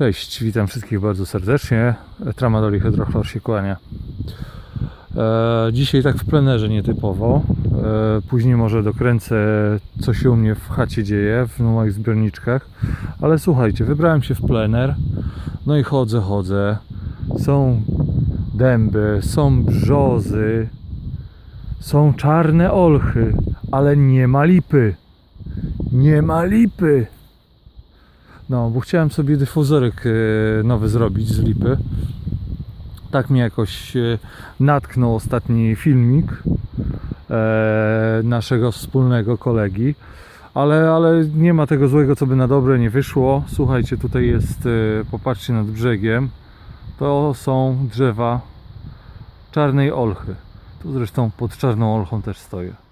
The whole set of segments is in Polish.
Cześć, witam wszystkich bardzo serdecznie. Tramadol i hydrochlor się kłania. E, dzisiaj tak w plenerze nietypowo. E, później może dokręcę, co się u mnie w chacie dzieje, w moich zbiorniczkach. Ale słuchajcie, wybrałem się w plener. No i chodzę, chodzę. Są dęby, są brzozy, są czarne olchy, ale nie ma lipy. Nie ma lipy. No, bo chciałem sobie dyfuzorek e, nowy zrobić z lipy. Tak mnie jakoś e, natknął ostatni filmik e, naszego wspólnego kolegi. Ale, ale nie ma tego złego, co by na dobre nie wyszło. Słuchajcie, tutaj jest, popatrzcie nad brzegiem. To są drzewa czarnej olchy. Tu zresztą pod czarną olchą też stoję.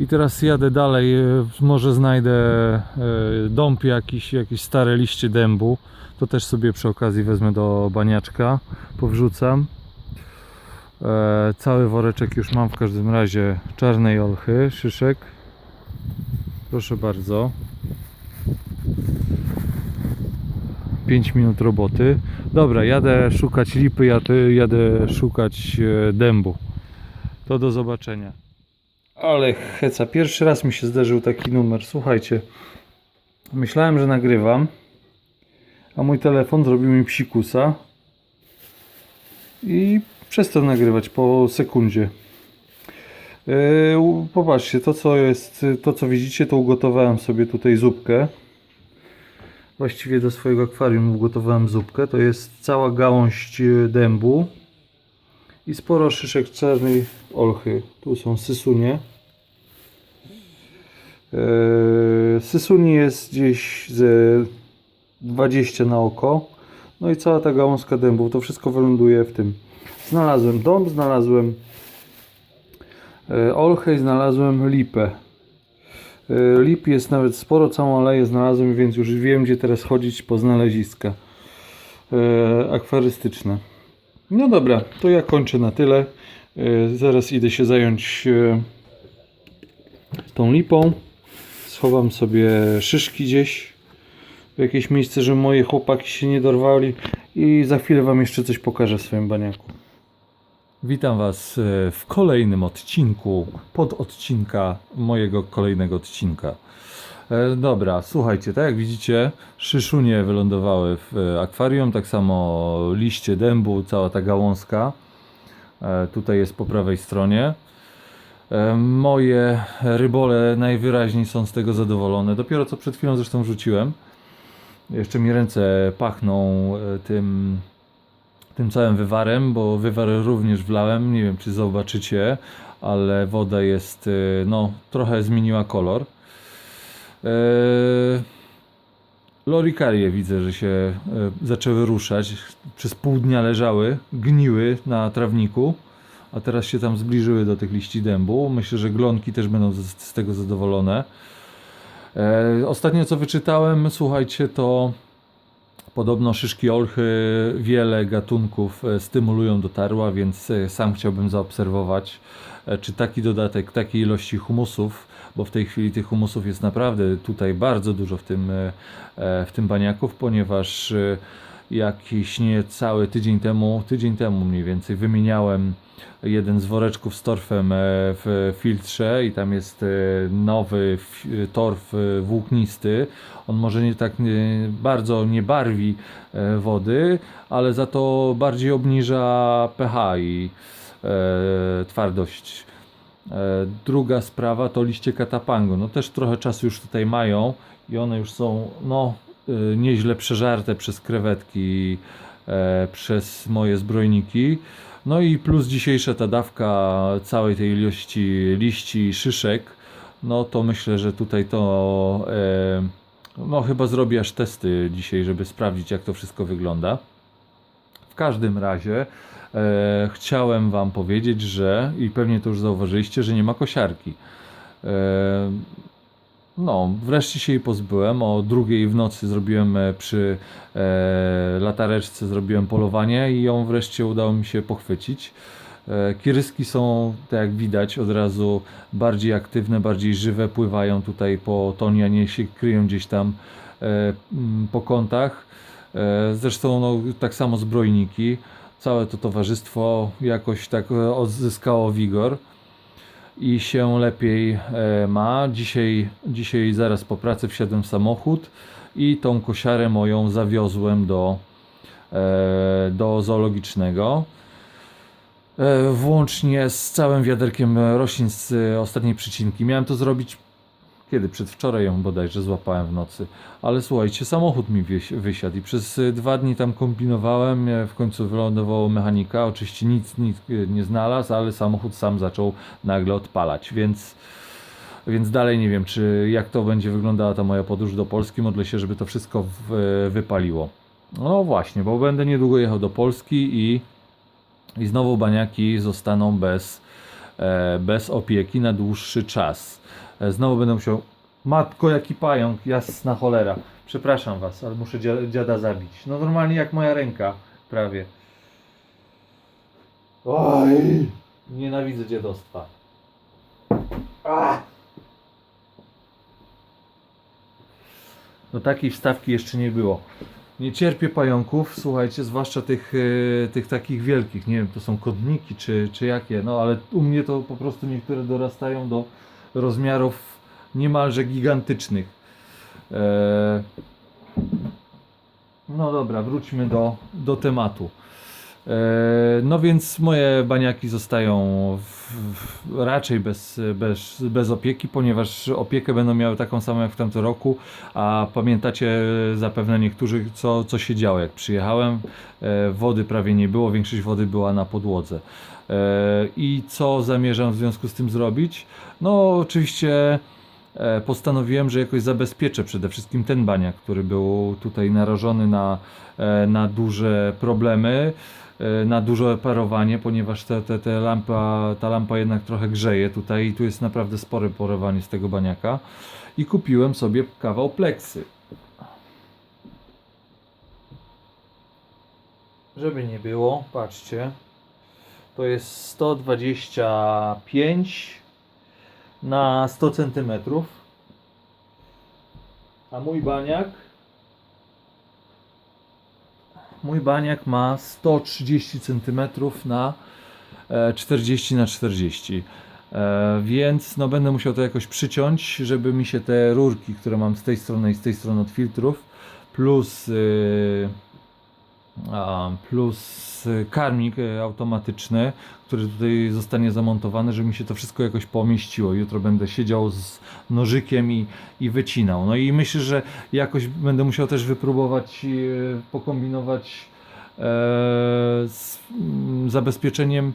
I teraz jadę dalej, e, może znajdę e, dąb jakiś, jakieś stare liście dębu. To też sobie przy okazji wezmę do baniaczka, powrzucam. E, Cały woreczek już mam w każdym razie czarnej olchy, szyszek. Proszę bardzo. 5 minut roboty. Dobra, jadę szukać lipy, jadę, jadę szukać dębu. To do zobaczenia. Ale heca, pierwszy raz mi się zdarzył taki numer. Słuchajcie, myślałem, że nagrywam, a mój telefon zrobił mi psikusa i przestał nagrywać po sekundzie. Yy, popatrzcie, to co jest, to co widzicie, to ugotowałem sobie tutaj zupkę. Właściwie do swojego akwarium ugotowałem zupkę. To jest cała gałąź e, dębu i sporo szyszek czarnej olchy. Tu są sysunie. Eee, Sysuni jest gdzieś ze 20 na oko. No i cała ta gałązka dębów, to wszystko wyląduje w tym. Znalazłem dąb, znalazłem e, olchę i znalazłem lipę. E, Lip jest nawet sporo, całą aleję znalazłem, więc już wiem, gdzie teraz chodzić po znaleziska akwarystyczne. No dobra, to ja kończę na tyle. Zaraz idę się zająć tą lipą. Schowam sobie szyszki gdzieś w jakieś miejsce, żeby moje chłopaki się nie dorwali i za chwilę Wam jeszcze coś pokażę w swoim baniaku. Witam Was e, w kolejnym odcinku, pod odcinka mojego kolejnego odcinka. E, Dobra, słuchajcie, tak jak widzicie, szyszunie wylądowały w e, akwarium, tak samo liście dębu, cała ta gałązka. Tutaj jest po prawej stronie. E, Moje rybole najwyraźniej są z tego zadowolone. Dopiero co przed chwilą zresztą wrzuciłem. Jeszcze mi ręce pachną e, tym, tym całym wywarem, bo wywar również wlałem. Nie wiem, czy zobaczycie, ale woda jest, e, no, trochę zmieniła kolor. Lorikarie widzę, że się zaczęły ruszać. Przez pół dnia leżały, gniły na trawniku, a teraz się tam zbliżyły do tych liści dębu. Myślę, że glonki też będą z, z tego zadowolone. E, ostatnio co wyczytałem, słuchajcie, to podobno szyszki olchy wiele gatunków e, stymulują do tarła, więc e, sam chciałbym zaobserwować, e, czy taki dodatek takiej ilości humusów, bo w tej chwili tych humusów jest naprawdę tutaj bardzo dużo w tym, w tym baniaków, ponieważ jakiś niecały tydzień temu, tydzień temu mniej więcej wymieniałem jeden z woreczków z torfem e, w filtrze i tam jest e, nowy torf e, włóknisty. On może nie tak bardzo nie barwi wody, ale za to bardziej obniża pH i twardość. Druga sprawa to liście katapango. No też trochę czasu już tutaj mają i one już są no, nieźle przeżarte przez krewetki, e, przez moje zbrojniki. No i plus dzisiejsza ta dawka całej tej ilości liści i szyszek, no to myślę, że tutaj to e, no chyba zrobię aż testy dzisiaj, żeby sprawdzić jak to wszystko wygląda. W każdym razie e, chciałem Wam powiedzieć, że i pewnie to już zauważyliście, że nie ma kosiarki. E, no, wreszcie się jej pozbyłem. O drugiej w nocy zrobiłem e, przy e, latareczce zrobiłem polowanie i ją wreszcie udało mi się pochwycić. E, są, tak jak widać, od razu bardziej aktywne, bardziej żywe, pływają tutaj po tonie, a nie się kryją gdzieś tam e, po kątach. E, Zresztą no, tak samo zbrojniki. Całe to towarzystwo jakoś tak e, odzyskało wigor i się lepiej e, ma. Dzisiaj, dzisiaj zaraz po pracy wsiadłem w samochód i tą kosiarę moją zawiozłem do, e, do zoologicznego. E, Włącznie z całym wiaderkiem roślin z ostatniej przycinki. Miałem to zrobić kiedy? Przedwczoraj ją bodajże złapałem w nocy. Ale słuchajcie, samochód mi wysiadł i przez e, dwa dni tam kombinowałem. e, W końcu wylądowało mechanika. Oczywiście nic, nic e, nie znalazł, ale samochód sam zaczął nagle odpalać, więc. Więc dalej nie wiem, czy jak to będzie wyglądała ta moja podróż do Polski. Modlę się, żeby to wszystko e, wypaliło. No właśnie, bo będę niedługo jechał do Polski i, i znowu baniaki zostaną bez, e, bez opieki na dłuższy czas. E, znowu będę musiał. Matko, jaki pająk, jasna cholera. Przepraszam was, ale muszę dzia- dziada zabić. No normalnie jak moja ręka, prawie. Oj, nienawidzę dziadostwa. Ah! No takiej wstawki jeszcze nie było. Nie cierpię pająków, słuchajcie, zwłaszcza tych, e, tych takich wielkich. Nie wiem, to są kodniki czy, czy jakie, no ale u mnie to po prostu niektóre dorastają do rozmiarów niemalże gigantycznych. E, no dobra, wróćmy do, do tematu. E, No więc moje baniaki zostają w, w, raczej bez, bez, bez opieki, ponieważ opiekę będą miały taką samą jak w tamtym roku, a pamiętacie zapewne niektórzy co, co się działo jak przyjechałem, e, wody prawie nie było, większość wody była na podłodze. E, I co zamierzam w związku z tym zrobić? No oczywiście postanowiłem, że jakoś zabezpieczę przede wszystkim ten baniak, który był tutaj narażony na, na duże problemy, na duże parowanie, ponieważ te, te, te lampa, ta lampa jednak trochę grzeje tutaj i tu jest naprawdę spore parowanie z tego baniaka. I kupiłem sobie kawał pleksy. Żeby nie było, patrzcie. To jest 125 na 100 cm. A mój baniak mój baniak ma 130 cm na e, 40 na 40. E, więc no będę musiał to jakoś przyciąć, żeby mi się te rurki, które mam z tej strony i z tej strony od filtrów, plus y, plus y, karmik y, automatyczny, który tutaj zostanie zamontowany, żeby mi się to wszystko jakoś pomieściło. Jutro będę siedział z nożykiem i, i wycinał. No i myślę, że jakoś będę musiał też wypróbować, y, pokombinować e, z zabezpieczeniem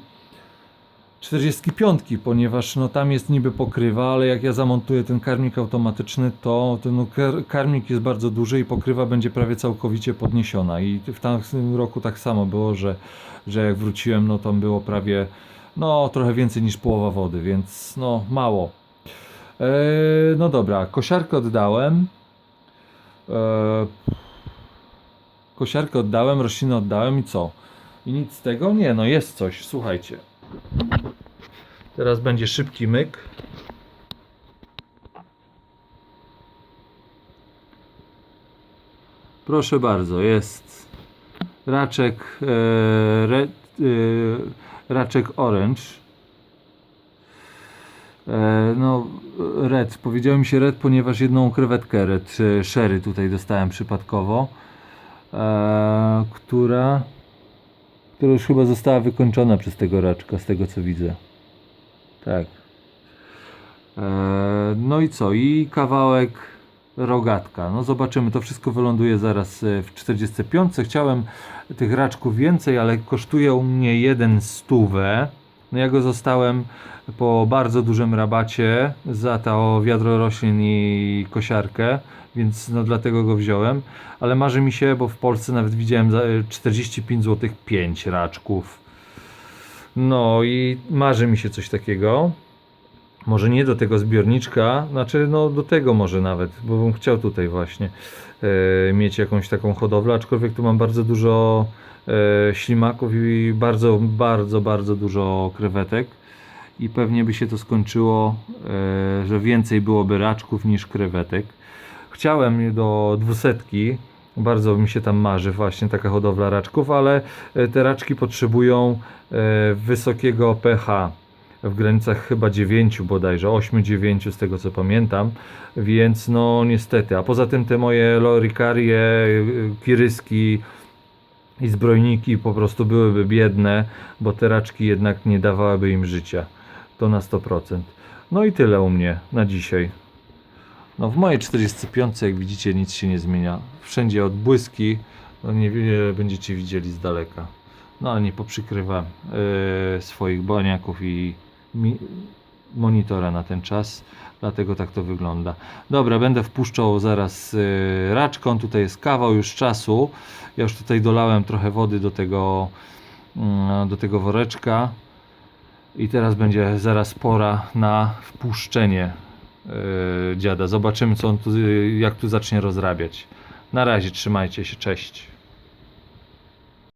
45, ponieważ no, tam jest niby pokrywa, ale jak ja zamontuję ten karmik automatyczny, to ten no, kar- karmik jest bardzo duży i pokrywa będzie prawie całkowicie podniesiona. I w tamtym roku tak samo było, że, że jak wróciłem, no tam było prawie no trochę więcej niż połowa wody, więc no mało. E, no dobra, kosiarkę oddałem. E, kosiarkę oddałem, rośliny oddałem i co? I nic z tego? Nie, no jest coś, słuchajcie. Teraz będzie szybki myk. Proszę bardzo, jest raczek, e, e, raczek orange. E, no, red, powiedział mi się red, ponieważ jedną krewetkę red, e, sherry tutaj dostałem przypadkowo, e, która która już chyba została wykończona przez tego raczka, z tego co widzę. Tak. Eee, no i co? I kawałek rogatka. No zobaczymy, to wszystko wyląduje zaraz e, w 45. Chciałem tych raczków więcej, ale kosztuje u mnie jeden stówę. No ja go zostałem po bardzo dużym rabacie za to wiadro roślin i kosiarkę, więc no dlatego go wziąłem. Ale marzy mi się, bo w Polsce nawet widziałem za e, 45 zł 5 raczków. No i marzy mi się coś takiego. Może nie do tego zbiorniczka, znaczy no do tego może nawet, bo bym chciał tutaj właśnie e, mieć jakąś taką hodowlę, aczkolwiek tu mam bardzo dużo e, ślimaków i bardzo, bardzo, bardzo dużo krewetek. I pewnie by się to skończyło, e, że więcej byłoby raczków niż krewetek. Chciałem do dwusetki, bardzo mi się tam marzy właśnie taka hodowla raczków, ale e, te raczki potrzebują e, wysokiego pH w granicach chyba 9 bodajże, 8-9 z tego co pamiętam, więc no niestety, a poza tym te moje lorikarie, y, kiryski i zbrojniki po prostu byłyby biedne, bo te raczki jednak nie dawałyby im życia, to na 100%. No i tyle u mnie na dzisiaj. No w mojej 45 jak widzicie nic się nie zmienia. Wszędzie odbłyski, no niewiele będziecie widzieli z daleka. No ale nie poprzykrywam e, swoich baniaków i mi, monitora na ten czas, dlatego tak to wygląda. Dobra, będę wpuszczał zaraz e, raczką, tutaj jest kawał już czasu. Ja już tutaj dolałem trochę wody do tego, mm, do tego woreczka i teraz będzie zaraz pora na wpuszczenie dziada. Zobaczymy co on tu, jak tu zacznie rozrabiać. Na razie trzymajcie się, cześć.